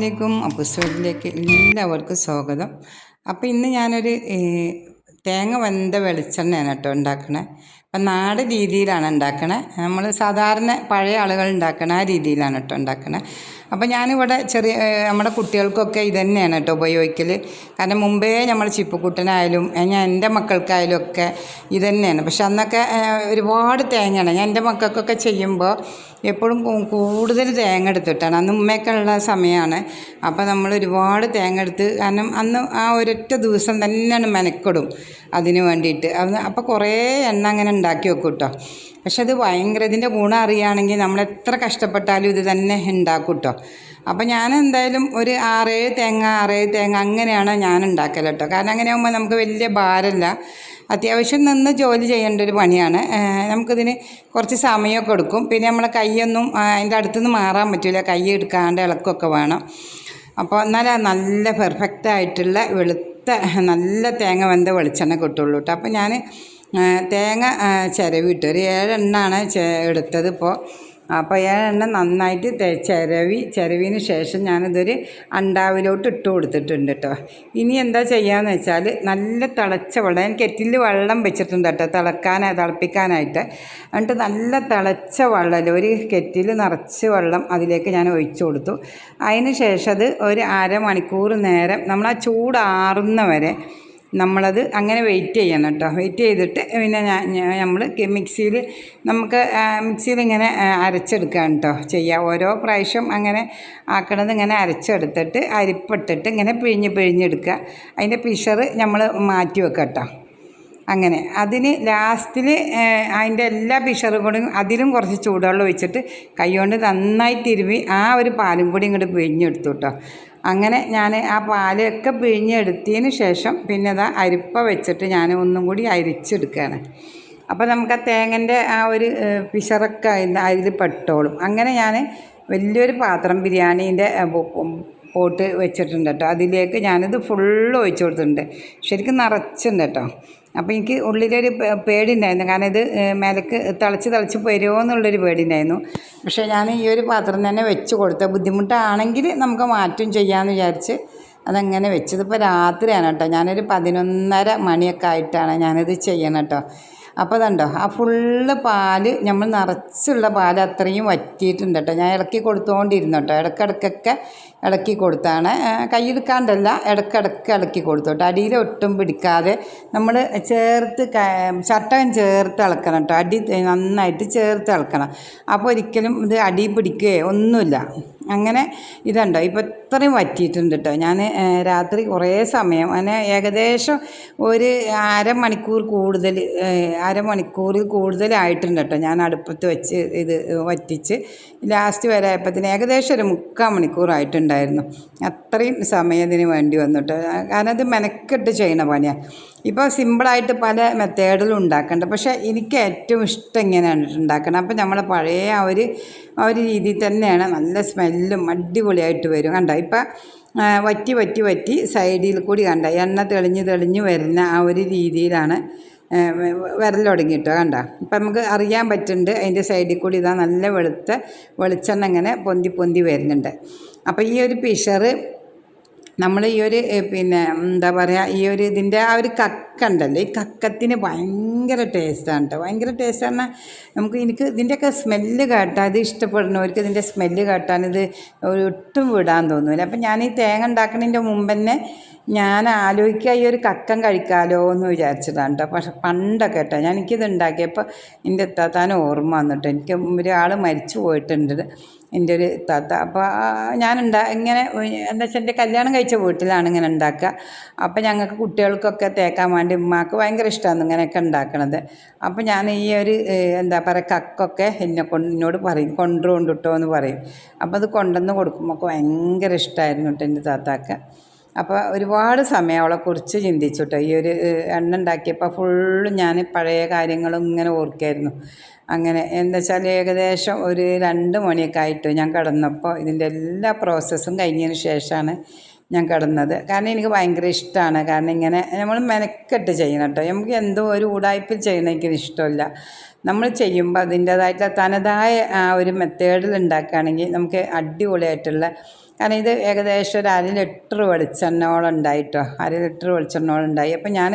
അസ്സാം വലൈക്കും അപ്പുസ്വലിലേക്ക് എല്ലാവർക്കും സ്വാഗതം. അപ്പോൾ ഇന്ന് ഞാനൊരു തേങ്ങ വെന്ത വെളിച്ചെണ്ണയാണ് കേട്ടോ ഉണ്ടാക്കണേ. അപ്പം നാട് രീതിയിലാണ് ഉണ്ടാക്കണേ. നമ്മൾ സാധാരണ പഴയ ആളുകൾ ഉണ്ടാക്കണ ആ രീതിയിലാണ് കേട്ടോ ഉണ്ടാക്കണേ. അപ്പോൾ ഞാനിവിടെ ചെറിയ നമ്മുടെ കുട്ടികൾക്കൊക്കെ ഇത് തന്നെയാണ് കേട്ടോ ഉപയോഗിക്കൽ കാരണം മുമ്പേ നമ്മൾ ചിപ്പുക്കുട്ടനായാലും ഏ, ഞാൻ എന്റെ മക്കൾക്കായാലും ഒക്കെ ഇത് തന്നെയാണ്. പക്ഷെ അന്നൊക്കെ ഒരുപാട് തേങ്ങയാണ്. ഞാൻ എന്റെ മക്കൾക്കൊക്കെ ചെയ്യുമ്പോൾ എപ്പോഴും കൂടുതൽ തേങ്ങ എടുത്തിട്ടാണ്. അന്ന് ഉമ്മയൊക്കെ ഉള്ള സമയമാണ്. അപ്പോൾ നമ്മൾ ഒരുപാട് തേങ്ങ എടുത്ത് കാരണം അന്ന് ആ ഒരൊറ്റ ദിവസം തന്നെയാണ് മെനക്കെടും അതിന് വേണ്ടിയിട്ട്. അപ്പോൾ കുറേ എണ്ണ അങ്ങനെ ഉണ്ടാക്കി വെക്കും കേട്ടോ. പക്ഷെ അത് ഭയങ്കര ഇതിന്റെ ഗുണം അറിയുകയാണെങ്കിൽ നമ്മൾ എത്ര കഷ്ടപ്പെട്ടാലും ഇത് തന്നെ ഉണ്ടാക്കും കേട്ടോ അപ്പോൾ ഞാൻ എന്തായാലും ഒരു ആറേഴ് തേങ്ങ ആറേഴ് തേങ്ങ അങ്ങനെയാണ് ഞാൻ ഉണ്ടാക്കൽ കേട്ടോ കാരണം അങ്ങനെ ആകുമ്പോൾ നമുക്ക് വലിയ ഭാരമല്ല. അത്യാവശ്യം നിന്ന് ജോലി ചെയ്യേണ്ട ഒരു പണിയാണ്. നമുക്കിതിന് കുറച്ച് സമയമൊക്കെ എടുക്കും. പിന്നെ നമ്മളെ കൈയൊന്നും അതിന്റെ അടുത്തുനിന്ന് മാറാൻ പറ്റില്ല. കൈ എടുക്കാണ്ട് ഇളക്കൊക്കെ വേണം. അപ്പോൾ എന്നാലും നല്ല പെർഫെക്റ്റ് ആയിട്ടുള്ള വെളുത്ത നല്ല തേങ്ങ വെന്ത വെളിച്ചെണ്ണ കിട്ടുള്ളൂ കേട്ടോ അപ്പോൾ ഞാൻ തേങ്ങ ചിരവിട്ട് ഒരു ഏഴെണ്ണാണ് എടുത്തത് ഇപ്പോൾ അപ്പോൾ ഏഴെണ്ണ നന്നായിട്ട് ചിരവി ചിരവിന് ശേഷം ഞാനിതൊരു അണ്ടാവിലോട്ട് ഇട്ട് കൊടുത്തിട്ടുണ്ട് കേട്ടോ ഇനി എന്താ ചെയ്യാന്ന് വെച്ചാൽ നല്ല തിളച്ച വെള്ളം ഞാൻ കെറ്റിൽ വെള്ളം വെച്ചിട്ടുണ്ട് കേട്ടോ തിളക്കാനായി തിളപ്പിക്കാനായിട്ട്. എന്നിട്ട് നല്ല തിളച്ച വെള്ളം ഒരു കെറ്റിൽ നിറച്ച് വെള്ളം അതിലേക്ക് ഞാൻ ഒഴിച്ചു കൊടുത്തു. അതിന് ശേഷം അത് ഒരു അരമണിക്കൂർ നേരം നമ്മൾ ആ ചൂടാറുന്ന വരെ നമ്മളത് അങ്ങനെ വെയിറ്റ് ചെയ്യണം കേട്ടോ. വെയിറ്റ് ചെയ്തിട്ട് പിന്നെ ഞാൻ നമ്മൾ മിക്സിയിൽ നമുക്ക് മിക്സിയിൽ ഇങ്ങനെ അരച്ചെടുക്കുകയാണ് കേട്ടോ ചെയ്യുക ഓരോ പ്രാവശ്യം അങ്ങനെ ആക്കണത് ഇങ്ങനെ അരച്ചെടുത്തിട്ട് അരിപ്പിട്ടിട്ട് ഇങ്ങനെ പിഴിഞ്ഞ് പിഴിഞ്ഞെടുക്കുക. അതിന്റെ പിഷർ നമ്മൾ മാറ്റി വെക്കുക കേട്ടോ അങ്ങനെ. അതിന് ലാസ്റ്റിൽ അതിന്റെ എല്ലാ പിഷറും കൂടി അതിലും കുറച്ച് ചൂടുവെള്ളം ഒഴിച്ചിട്ട് കൈകൊണ്ട് നന്നായി തിരുമ്പി ആ ഒരു പാലും കൂടി ഇങ്ങോട്ട് പിഴിഞ്ഞെടുത്തു കേട്ടോ അങ്ങനെ ഞാൻ ആ പാലൊക്കെ പിഴിഞ്ഞെടുത്തതിന് ശേഷം പിന്നെ അത് അരിപ്പ വെച്ചിട്ട് ഞാൻ ഒന്നും കൂടി അരിച്ചെടുക്കുകയാണ്. അപ്പോൾ നമുക്ക് ആ തേങ്ങന്റെ ആ ഒരു പിശറൊക്കെ അതിൽ പെട്ടോളും. അങ്ങനെ ഞാൻ വലിയൊരു പാത്രം ബിരിയാണീന്റെ പോട്ട് വെച്ചിട്ടുണ്ട് കേട്ടോ. അതിലേക്ക് ഞാനിത് ഫുള്ള് ഒഴിച്ചു കൊടുത്തിട്ടുണ്ട്. ശരിക്കും നിറച്ചുണ്ട് കേട്ടോ. അപ്പോൾ എനിക്ക് ഉള്ളിലൊരു പേടി പേടിയുണ്ടായിരുന്നു. കാരണം ഇത് മേലക്ക് തിളച്ച് തിളച്ച് വരുമോ എന്നുള്ളൊരു പേടിയുണ്ടായിരുന്നു. പക്ഷേ ഞാൻ ഈ ഒരു പാത്രം തന്നെ വെച്ച് കൊടുത്ത ബുദ്ധിമുട്ടാണെങ്കിൽ നമുക്ക് മാറ്റം ചെയ്യാമെന്ന് വിചാരിച്ച് അതങ്ങനെ വെച്ചത് ഇപ്പോൾ രാത്രിയാണ് കേട്ടോ. ഞാനൊരു പതിനൊന്നര മണിയൊക്കെ ആയിട്ടാണ് ഞാനിത് ചെയ്യണം കേട്ടോ. അപ്പോൾ അതുണ്ടോ ആ ഫുള്ള് പാൽ നമ്മൾ നിറച്ചുള്ള പാൽ അത്രയും വറ്റിയിട്ടുണ്ട് കേട്ടോ. ഞാൻ ഇളക്കി കൊടുത്തുകൊണ്ടിരുന്നു കേട്ടോ. ഇടയ്ക്കിടയ്ക്കൊക്കെ ഇളക്കി കൊടുത്താണ്. കൈയെടുക്കാണ്ടല്ല ഇടയ്ക്കിടയ്ക്ക് ഇളക്കി കൊടുത്തു കേട്ടോ. അടിയിൽ ഒട്ടും പിടിക്കാതെ നമ്മൾ ചേർത്ത് ചട്ടകം ചേർത്ത് ഇളക്കണം കേട്ടോ. അടി നന്നായിട്ട് ചേർത്ത് ഇളക്കണം. അപ്പോൾ ഒരിക്കലും ഇത് അടി പിടിക്കുകയോ ഒന്നുമില്ല. അങ്ങനെ ഇതുണ്ടോ? ഇപ്പോൾ ഇത്രയും വറ്റിയിട്ടുണ്ട് കേട്ടോ ഞാൻ രാത്രി കുറേ സമയം അങ്ങനെ ഏകദേശം ഒരു അരമണിക്കൂർ കൂടുതൽ അരമണിക്കൂറിൽ കൂടുതലായിട്ടുണ്ട് കേട്ടോ ഞാൻ അടുപ്പത്ത് വെച്ച് ഇത് വറ്റിച്ച് ലാസ്റ്റ് വരെ ആയപ്പത്തിന് ഏകദേശം ഒരു മുക്കാൽ മണിക്കൂറായിട്ടുണ്ടായിരുന്നു. അത്രയും സമയം ഇതിന് വേണ്ടി വന്നു കേട്ടോ കാരണം ഇത് മെനക്കെട്ട് ചെയ്യണ പണിയാണ് ഇപ്പോൾ സിമ്പിളായിട്ട് പല മെത്തേഡിലും ഉണ്ടാക്കുന്നുണ്ട് പക്ഷേ എനിക്ക് ഏറ്റവും ഇഷ്ടം ഇങ്ങനെയാണ് ഉണ്ടാക്കണം അപ്പോൾ നമ്മളെ പഴയ ആ ഒരു ആ ഒരു രീതിയിൽ തന്നെയാണ് നല്ല സ്മെല്ലും അടിപൊളിയായിട്ട് വരും. കണ്ടോ? ഇപ്പം വറ്റി വറ്റി വറ്റി സൈഡിൽ കൂടി കണ്ട? എണ്ണ തെളിഞ്ഞ് തെളിഞ്ഞ് വരുന്ന ആ ഒരു രീതിയിലാണ് വിരൽ തുടങ്ങിയിട്ടോ കണ്ട? ഇപ്പം നമുക്ക് അറിയാൻ പറ്റുന്നുണ്ട് അതിന്റെ സൈഡിൽ കൂടി ഇതാ നല്ല വെളുത്ത വെളിച്ചെണ്ണ ഇങ്ങനെ പൊന്തി പൊന്തി വരുന്നുണ്ട്. അപ്പോൾ ഈ ഒരു പിഷറ് നമ്മൾ ഈ ഒരു പിന്നെ എന്താ പറയുക ഈ ഒരു ഇതിന്റെ ആ ഒരു കക്ക ഉണ്ടല്ലോ ഈ കക്കത്തിന് ഭയങ്കര ടേസ്റ്റാണ് കേട്ടോ ഭയങ്കര ടേസ്റ്റ് പറഞ്ഞാൽ നമുക്ക് എനിക്ക് ഇതിന്റെയൊക്കെ സ്മെല്ല് കേട്ടാൽ ഇത് ഇഷ്ടപ്പെടുന്നവർക്ക് ഇതിന്റെ സ്മെല്ല് കേട്ടാൽ ഇത് ഒട്ടും വിടാൻ തോന്നില്ല അപ്പം ഞാൻ ഈ തേങ്ങ ഉണ്ടാക്കുന്നതിന്റെ മുമ്പ് തന്നെ ഞാൻ ആലോചിക്കുക ഈ ഒരു കക്കം കഴിക്കാലോ എന്ന് വിചാരിച്ചതാണ് കേട്ടോ പക്ഷെ പണ്ടൊക്കെ കേട്ടോ ഞാൻ എനിക്കിത് ഉണ്ടാക്കിയപ്പോൾ എന്റെ എത്താത്താൻ ഓർമ്മ വന്നിട്ട് എനിക്ക് ഒരാൾ മരിച്ചു പോയിട്ടുണ്ട്. എന്റെ ഒരു താത്ത. അപ്പോൾ ഞാൻ ഉണ്ടാ ഇങ്ങനെ എന്താ വെച്ചാൽ എന്റെ കല്യാണം കഴിച്ച വീട്ടിലാണ് ഇങ്ങനെ ഉണ്ടാക്കുക. അപ്പോൾ ഞങ്ങൾക്ക് കുട്ടികൾക്കൊക്കെ തേക്കാൻ വേണ്ടി ഉമ്മാക്ക് ഭയങ്കര ഇഷ്ടമാണ് ഇങ്ങനെയൊക്കെ ഉണ്ടാക്കണത്. അപ്പോൾ ഞാൻ ഈ ഒരു എന്താ പറയുക കക്കൊക്കെ എന്നെ കൊണ്ട് എന്നോട് പറയും കൊണ്ടുകൊണ്ടിട്ടോ എന്ന് പറയും. അപ്പോൾ അത് കൊണ്ടുവന്ന് കൊടുക്കുമ്പോൾ ഭയങ്കര ഇഷ്ടമായിരുന്നു കേട്ടോ എന്റെ താത്താക്ക്. അപ്പോൾ ഒരുപാട് സമയം അവളെ കുറിച്ച് ചിന്തിച്ചുട്ടോ. ഈ ഒരു എണ്ണ ഉണ്ടാക്കിയപ്പോൾ ഫുള്ളും ഞാൻ പഴയ കാര്യങ്ങളും ഇങ്ങനെ ഓർക്കായിരുന്നു. അങ്ങനെ എന്താ വെച്ചാൽ ഏകദേശം ഒരു രണ്ട് മണിയൊക്കെ ആയിട്ട് ഞാൻ കിടന്നപ്പോൾ ഇതിന്റെ എല്ലാ പ്രോസസ്സും കഴിഞ്ഞതിന് ശേഷമാണ് ഞാൻ കിടന്നത്. കാരണം എനിക്ക് ഭയങ്കര ഇഷ്ടമാണ് കാരണം ഇങ്ങനെ നമ്മൾ മെനക്കെട്ട് ചെയ്യണം കേട്ടോ നമുക്ക് എന്തോ ഒരു ഉടായ്പിൽ ചെയ്യണം എനിക്ക് ഇഷ്ടമില്ല. നമ്മൾ ചെയ്യുമ്പോൾ അതിന്റേതായിട്ടുള്ള തനതായ ആ ഒരു മെത്തേഡിൽ ഉണ്ടാക്കുകയാണെങ്കിൽ നമുക്ക് അടിപൊളിയായിട്ടുള്ള കാരണം ഇത് ഏകദേശം ഒരു അര ലിറ്റർ വെളിച്ചെണ്ണോളം ഉണ്ടായിട്ടോ. അര ലിറ്റർ വെളിച്ചെണ്ണോളം ഉണ്ടായി. അപ്പം ഞാൻ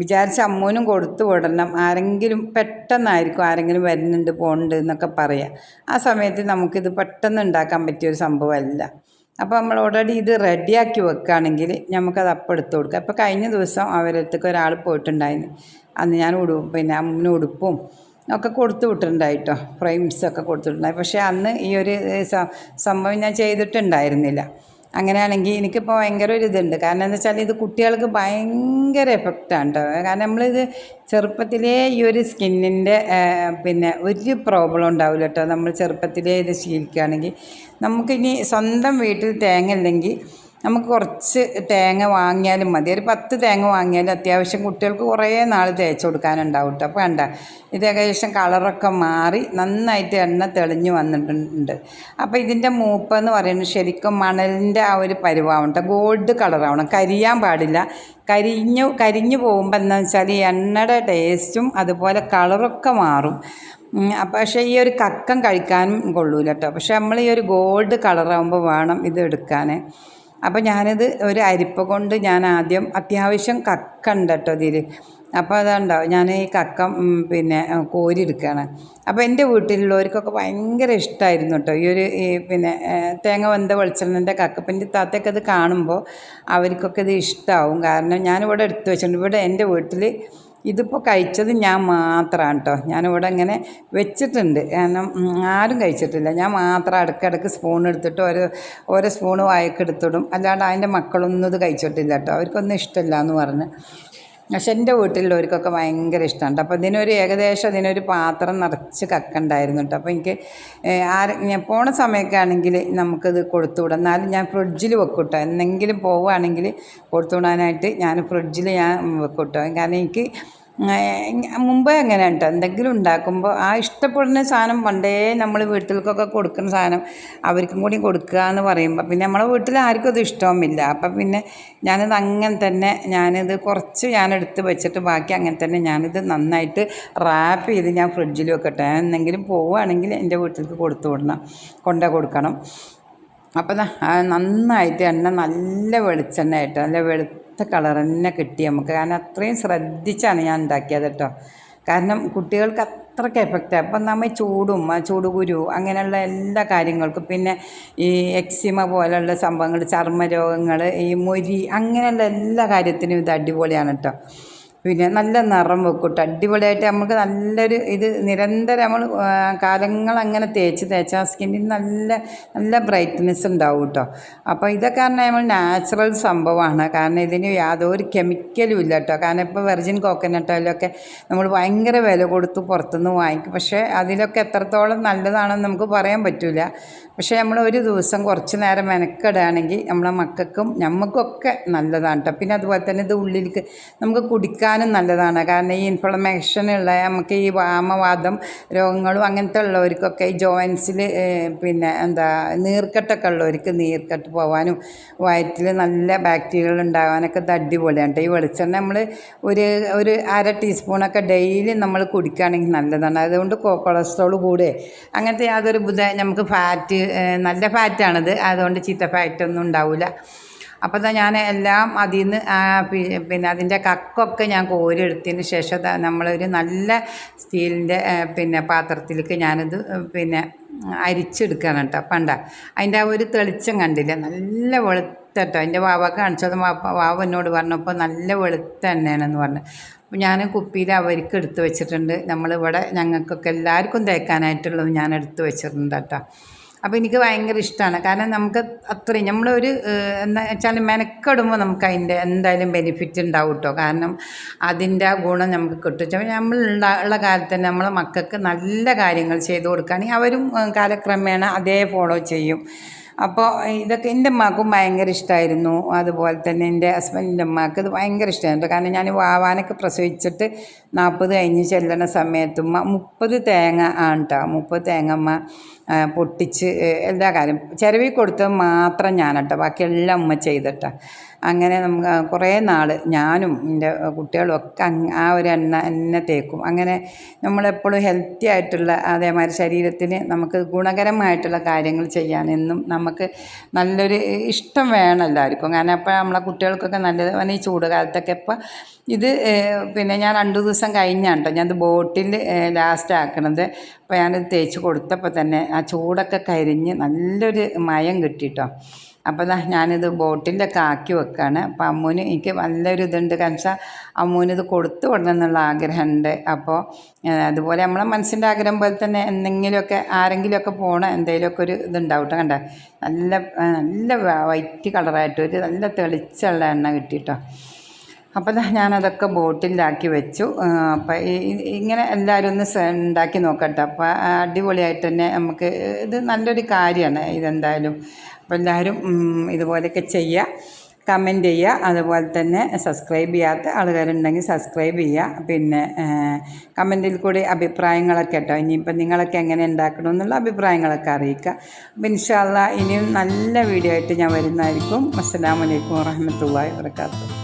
വിചാരിച്ച അമ്മൂനും കൊടുത്തു വിടണം. ആരെങ്കിലും പെട്ടെന്നായിരിക്കും ആരെങ്കിലും വരുന്നുണ്ട് പോകുന്നുണ്ട് എന്നൊക്കെ പറയാം. ആ സമയത്ത് നമുക്കിത് പെട്ടെന്ന് ഉണ്ടാക്കാൻ പറ്റിയൊരു സംഭവമല്ല. അപ്പോൾ നമ്മൾ ഓൾറെഡി ഇത് റെഡിയാക്കി വെക്കുകയാണെങ്കിൽ നമുക്കത് അപ്പം എടുത്തു കൊടുക്കാം. അപ്പോൾ കഴിഞ്ഞ ദിവസം അവരടുത്തേക്ക് ഒരാൾ പോയിട്ടുണ്ടായിരുന്നു. അന്ന് ഞാൻ ഉടു പിന്നെ അമ്മൂന് ഉടുപ്പും ഒക്കെ കൊടുത്തു വിട്ടിട്ടുണ്ടായിട്ടോ. ഫ്രെയിംസൊക്കെ കൊടുത്തിട്ടുണ്ടായി പക്ഷേ അന്ന് ഈ ഒരു സംഭവം ഞാൻ ചെയ്തിട്ടുണ്ടായിരുന്നില്ല. അങ്ങനെയാണെങ്കിൽ എനിക്കിപ്പോൾ ഭയങ്കര ഒരു ഇതുണ്ട്. കാരണം എന്താ വെച്ചാൽ ഇത് കുട്ടികൾക്ക് ഭയങ്കര എഫക്റ്റാണ് കേട്ടോ കാരണം നമ്മളിത് ചെറുപ്പത്തിലേ ഈ ഒരു സ്കിന്നിന്റെ പിന്നെ ഒരു പ്രോബ്ലം ഉണ്ടാവില്ല കേട്ടോ നമ്മൾ ചെറുപ്പത്തിലേ ഇത് ശീലിക്കുകയാണെങ്കിൽ നമുക്കിനി സ്വന്തം വീട്ടിൽ തേങ്ങ ഇല്ലെങ്കിൽ നമുക്ക് കുറച്ച് തേങ്ങ വാങ്ങിയാലും മതി. ഒരു പത്ത് തേങ്ങ വാങ്ങിയാലും അത്യാവശ്യം കുട്ടികൾക്ക് കുറേ നാൾ തേച്ച് കൊടുക്കാനുണ്ടാവും കേട്ടോ അപ്പോൾ വേണ്ട ഇത് ഏകദേശം കളറൊക്കെ മാറി നന്നായിട്ട് എണ്ണ തെളിഞ്ഞ് വന്നിട്ടുണ്ട്. അപ്പോൾ ഇതിന്റെ മൂപ്പ് എന്ന് പറയുന്നത് ശരിക്കും മണലിന്റെ ആ ഒരു പരിവാവണ്ട കേട്ടോ ഗോൾഡ് കളറാവണം. കരിയാൻ പാടില്ല. കരിഞ്ഞു കരിഞ്ഞു പോകുമ്പോൾ എന്താണെന്ന് വെച്ചാൽ എണ്ണയുടെ ടേസ്റ്റും അതുപോലെ കളറൊക്കെ മാറും. പക്ഷേ ഈ ഒരു കക്കം കഴിക്കാനും കൊള്ളൂല കേട്ടോ പക്ഷേ നമ്മൾ ഈ ഒരു ഗോൾഡ് കളറാകുമ്പോൾ വേണം ഇത് എടുക്കാൻ അപ്പോൾ ഞാനിത് ഒരു അരിപ്പ കൊണ്ട് ഞാൻ ആദ്യം അത്യാവശ്യം കക്ക ഉണ്ട് കേട്ടോ ഇതിൽ അപ്പോൾ അതുണ്ടാവും ഞാൻ ഈ കക്ക പിന്നെ കോരി കോരിയെടുക്കുകയാണ് അപ്പോൾ എന്റെ വീട്ടിലുള്ളവർക്കൊക്കെ ഭയങ്കര ഇഷ്ടമായിരുന്നു കേട്ടോ ഈ ഒരു ഈ പിന്നെ തേങ്ങ വെന്ത വെളിച്ചെണ്ണന്റെ കക്ക. എന്റെ താത്തയൊക്കെ ഇത് കാണുമ്പോൾ അവർക്കൊക്കെ ഇത് ഇഷ്ടമാവും കാരണം ഞാനിവിടെ എടുത്തു വെച്ചിട്ടുണ്ട്. ഇവിടെ എന്റെ വീട്ടിൽ ഇതിപ്പോൾ കഴിച്ചത് ഞാൻ മാത്രമാണ് കേട്ടോ ഞാനിവിടെ ഇങ്ങനെ വെച്ചിട്ടുണ്ട്. കാരണം ആരും കഴിച്ചിട്ടില്ല. ഞാൻ മാത്രം ഇടയ്ക്കിടയ്ക്ക് സ്പൂൺ എടുത്തിട്ട് ഒരു ഓരോ സ്പൂണ് വായക്കെടുത്തിടും അല്ലാണ്ട് അതിന്റെ മക്കളൊന്നും ഇത് കഴിച്ചിട്ടില്ല കേട്ടോ. അവർക്കൊന്നും ഇഷ്ടമില്ല എന്ന് പറഞ്ഞ്. പക്ഷെ എന്റെ വീട്ടിലുള്ളവർക്കൊക്കെ ഭയങ്കര ഇഷ്ടമാണ് അപ്പോൾ ഇതിനൊരു ഏകദേശം ഇതിനൊരു പാത്രം നിറച്ച് കക്കണ്ടായിരുന്നു കേട്ടോ. അപ്പോൾ എനിക്ക് ആര് ഞാൻ പോണ സമയമൊക്കെ ആണെങ്കിൽ നമുക്കിത് കൊടുത്തു വിടാം എന്നാലും ഞാൻ ഫ്രിഡ്ജിൽ വെക്കൂട്ടോ കേട്ടോ. എന്തെങ്കിലും പോവുകയാണെങ്കിൽ കൊടുത്തു വിടാനായിട്ട് ഞാൻ ഫ്രിഡ്ജിൽ ഞാൻ വെക്കൂട്ടോ കേട്ടോ. കാരണം എനിക്ക് മുമ്പേ അങ്ങനെ കേട്ടോ എന്തെങ്കിലും ഉണ്ടാക്കുമ്പോൾ ആ ഇഷ്ടപ്പെടുന്ന സാധനം പണ്ടേ നമ്മൾ വീട്ടിലേക്കൊക്കെ കൊടുക്കുന്ന സാധനം അവർക്കും കൂടി കൊടുക്കുക എന്ന് പറയുമ്പോൾ പിന്നെ നമ്മളെ വീട്ടിൽ ആർക്കും അത് ഇഷ്ടവുമില്ല. അപ്പം പിന്നെ ഞാനിത് അങ്ങനെ തന്നെ ഞാനിത് കുറച്ച് ഞാൻ എടുത്ത് വെച്ചിട്ട് ബാക്കി അങ്ങനെ തന്നെ ഞാനിത് നന്നായിട്ട് റാപ്പ് ചെയ്ത് ഞാൻ ഫ്രിഡ്ജിൽ വെക്കട്ടെ. എന്തെങ്കിലും പോവുകയാണെങ്കിൽ എന്റെ വീട്ടിലേക്ക് കൊടുത്തു വിടണം. കൊണ്ടേ കൊടുക്കണം. അപ്പോൾ നന്നായിട്ട് എണ്ണ നല്ല വെളിച്ചെണ്ണ ആയിട്ട് നല്ല വെളുത്ത കളർ തന്നെ കിട്ടി നമുക്ക്. കാരണം അത്രയും ശ്രദ്ധിച്ചാണ് ഞാൻ ഉണ്ടാക്കിയത് കേട്ടോ. കാരണം കുട്ടികൾക്ക് അത്രയ്ക്ക് എഫക്റ്റാണ് അപ്പം നമ്മൾ ചൂടും ചൂടുകുരു അങ്ങനെയുള്ള എല്ലാ കാര്യങ്ങൾക്കും പിന്നെ ഈ എക്സിമ പോലെയുള്ള സംഭവങ്ങൾ ചർമ്മരോഗങ്ങൾ ഈ മൊരി അങ്ങനെയുള്ള എല്ലാ കാര്യത്തിനും ഇത് അടിപൊളിയാണ് കേട്ടോ. പിന്നെ നല്ല നിറം വെക്കും കേട്ടോ അടിപൊളിയായിട്ട് നമുക്ക് നല്ലൊരു ഇത് നിരന്തരം നമ്മൾ കാലങ്ങൾ അങ്ങനെ തേച്ച് തേച്ചാൽ സ്കിന്നിന് നല്ല നല്ല ബ്രൈറ്റ്നെസ് ഉണ്ടാവും കേട്ടോ അപ്പോൾ ഇതൊക്കെ പറഞ്ഞാൽ നമ്മൾ നാച്ചുറൽ സംഭവമാണ്. കാരണം ഇതിന് യാതൊരു കെമിക്കലും ഇല്ല കേട്ടോ കാരണം ഇപ്പോൾ വെർജിൻ കോക്കനട്ട് ഓയിലൊക്കെ നമ്മൾ ഭയങ്കര വില കൊടുത്ത് പുറത്തുനിന്ന് വാങ്ങിക്കും. പക്ഷേ അതിലൊക്കെ എത്രത്തോളം നല്ലതാണെന്ന് നമുക്ക് പറയാൻ പറ്റില്ല പക്ഷേ നമ്മൾ ഒരു ദിവസം കുറച്ച് നേരം മെനക്കെടുകയാണെങ്കിൽ നമ്മളെ മക്കൾക്കും നമുക്കൊക്കെ നല്ലതാണ് കേട്ടോ പിന്നെ അതുപോലെ തന്നെ ഇത് ഉള്ളിലേക്ക് നമുക്ക് കുടിക്കാനും നല്ലതാണ്. കാരണം ഈ ഇൻഫ്ലമേഷനുള്ള നമുക്ക് ഈ വാമവാദം രോഗങ്ങളും അങ്ങനത്തെ ഉള്ളവർക്കൊക്കെ ഈ ജോയിൻസിൽ പിന്നെ എന്താ നീർക്കെട്ടൊക്കെ ഉള്ളവർക്ക് നീർക്കെട്ട് പോകാനും വയറ്റിൽ നല്ല ബാക്ടീരിയകൾ ഉണ്ടാകാനൊക്കെ ഇത് അടിപൊളിയാണ് ഈ വെളിച്ചെണ്ണ നമ്മൾ ഒരു ഒരു അര ടീസ്പൂണൊക്കെ ഡെയിലി നമ്മൾ കുടിക്കുകയാണെങ്കിൽ നല്ലതാണ്. അതുകൊണ്ട് കൊളസ്ട്രോൾ കൂടെ. അങ്ങനത്തെ യാതൊരു ബുധ നമുക്ക് ഫാറ്റ് നല്ല ഫാറ്റാണത് അതുകൊണ്ട് ചീത്ത ഫാറ്റൊന്നും ഉണ്ടാവില്ല അപ്പോൾ ഞാൻ എല്ലാം അതിൽ നിന്ന് പിന്നെ അതിന്റെ കക്കൊക്കെ ഞാൻ കോരിയെടുത്തതിന് ശേഷം നമ്മളൊരു നല്ല സ്റ്റീലിന്റെ പിന്നെ പാത്രത്തിലേക്ക് ഞാനത് പിന്നെ അരിച്ചെടുക്കുകയാണ് കേട്ടോ പണ്ട. അതിന്റെ ആ ഒരു തെളിച്ചം കണ്ടില്ല? നല്ല വെളുത്തട്ടോ. എന്റെ വാവ കാണിച്ചത് വാവ എന്നോട് പറഞ്ഞപ്പോൾ നല്ല വെളുത്ത എണ്ണയാണെന്ന് പറഞ്ഞു. ഞാൻ കുപ്പിയിൽ അവർക്ക് എടുത്ത് വെച്ചിട്ടുണ്ട്. നമ്മളിവിടെ ഞങ്ങൾക്കൊക്കെ എല്ലാവർക്കും തേക്കാനായിട്ടുള്ളത് ഞാൻ എടുത്ത് വെച്ചിട്ടുണ്ട് കേട്ടോ. അപ്പോൾ എനിക്ക് ഭയങ്കര ഇഷ്ടമാണ് കാരണം നമുക്ക് അത്രയും നമ്മളൊരു എന്താ വെച്ചാൽ മെനക്കെടുമ്പോൾ നമുക്ക് അതിന്റെ എന്തായാലും ബെനിഫിറ്റ് ഉണ്ടാവും കേട്ടോ കാരണം അതിന്റെ ആ ഗുണം നമുക്ക് കിട്ടും. ചിലപ്പോൾ നമ്മൾ ഉള്ള കാലത്ത് തന്നെ നമ്മളെ മക്കൾക്ക് നല്ല കാര്യങ്ങൾ ചെയ്തു കൊടുക്കുകയാണെങ്കിൽ അവരും കാലക്രമേണ അതേ ഫോളോ ചെയ്യും. അപ്പോൾ ഇതൊക്കെ എന്റെ അമ്മക്കും ഭയങ്കര ഇഷ്ടമായിരുന്നു അതുപോലെ തന്നെ എന്റെ ഹസ്ബൻഡിന്റെ അമ്മയ്ക്ക് ഇത് ഭയങ്കര ഇഷ്ടമായിരുന്നു കാരണം ഞാൻ വാവാനൊക്കെ പ്രസവിച്ചിട്ട് നാൽപ്പത് കഴിഞ്ഞ് ചെല്ലണ സമയത്ത് മുപ്പത് തേങ്ങ ആണ് കേട്ടോ മുപ്പത് തേങ്ങ അമ്മ പൊട്ടിച്ച് എല്ലാ കാര്യം. ചിരവി കൊടുത്തത് മാത്രം ഞാൻ കേട്ടോ ബാക്കിയെല്ലാം അമ്മ ചെയ്തിട്ടാ. അങ്ങനെ നമുക്ക് കുറേ നാൾ ഞാനും എന്റെ കുട്ടികളും ഒക്കെ ആ ഒരു എണ്ണ എന്നെ തേക്കും. അങ്ങനെ നമ്മളെപ്പോഴും ഹെൽത്തി ആയിട്ടുള്ള അതേമാതിരി ശരീരത്തിന് നമുക്ക് ഗുണകരമായിട്ടുള്ള കാര്യങ്ങൾ ചെയ്യാനെന്നും നമുക്ക് നല്ലൊരു ഇഷ്ടം വേണം എല്ലാവർക്കും. കാരണം അപ്പോൾ നമ്മളെ കുട്ടികൾക്കൊക്കെ നല്ലത് ഈ ചൂട് കാലത്തൊക്കെ ഇപ്പോൾ ഇത് പിന്നെ ഞാൻ രണ്ട് ദിവസം കഴിഞ്ഞാണ് കേട്ടോ ഞാനത് ബോട്ടിൽ ലാസ്റ്റ് ആക്കണത്. അപ്പോൾ ഞാനത് തേച്ച് കൊടുത്തപ്പോൾ തന്നെ ആ ചൂടൊക്കെ കരിഞ്ഞ് നല്ലൊരു മയം കിട്ടിട്ടോ അപ്പോൾ ഞാനിത് ബോട്ടിലൊക്കെ ആക്കി വെക്കുകയാണ് അപ്പോൾ അമ്മൂന് എനിക്ക് നല്ലൊരു ഇതുണ്ട്. കാരണം വെച്ചാൽ അമ്മൂന് ഇത് കൊടുത്തു വിടണം എന്നുള്ള ആഗ്രഹമുണ്ട്. അപ്പോൾ അതുപോലെ നമ്മളെ മനസ്സിന്റെ ആഗ്രഹം പോലെ തന്നെ എന്തെങ്കിലുമൊക്കെ ആരെങ്കിലുമൊക്കെ പോകണം എന്തെങ്കിലുമൊക്കെ ഒരു ഇതുണ്ടാവും കേട്ടോ. കണ്ടേ? നല്ല നല്ല വൈറ്റ് കളറായിട്ട് ഒരു നല്ല തെളിച്ചുള്ള എണ്ണ കിട്ടിയിട്ടോ അപ്പോൾ ഞാനതൊക്കെ ബോട്ടിലാക്കി വെച്ചു. അപ്പോൾ ഇങ്ങനെ എല്ലാവരും ഒന്ന് ഉണ്ടാക്കി നോക്കട്ടെ. അപ്പോൾ അടിപൊളിയായിട്ട് തന്നെ നമുക്ക് ഇത് നല്ലൊരു കാര്യമാണ്. ഇതെന്തായാലും അപ്പോൾ എല്ലാവരും ഇതുപോലെയൊക്കെ ചെയ്യുക. കമന്റ് ചെയ്യുക. അതുപോലെ തന്നെ സബ്സ്ക്രൈബ് ചെയ്യാത്ത ആളുകാരുണ്ടെങ്കിൽ സബ്സ്ക്രൈബ് ചെയ്യുക. പിന്നെ കമന്റിൽ കൂടി അഭിപ്രായങ്ങളൊക്കെ കേട്ടോ. ഇനിയിപ്പോൾ നിങ്ങളൊക്കെ എങ്ങനെ ഉണ്ടാക്കണം എന്നുള്ള അഭിപ്രായങ്ങളൊക്കെ അറിയിക്കുക. അപ്പോൾ ഇൻഷാല്ല ഇനിയും നല്ല വീഡിയോ ആയിട്ട് ഞാൻ വരുന്നതായിരിക്കും. അസ്സാം വലൈക്കും വാഹമത്തല്ലാ വാബർക്കാത്തു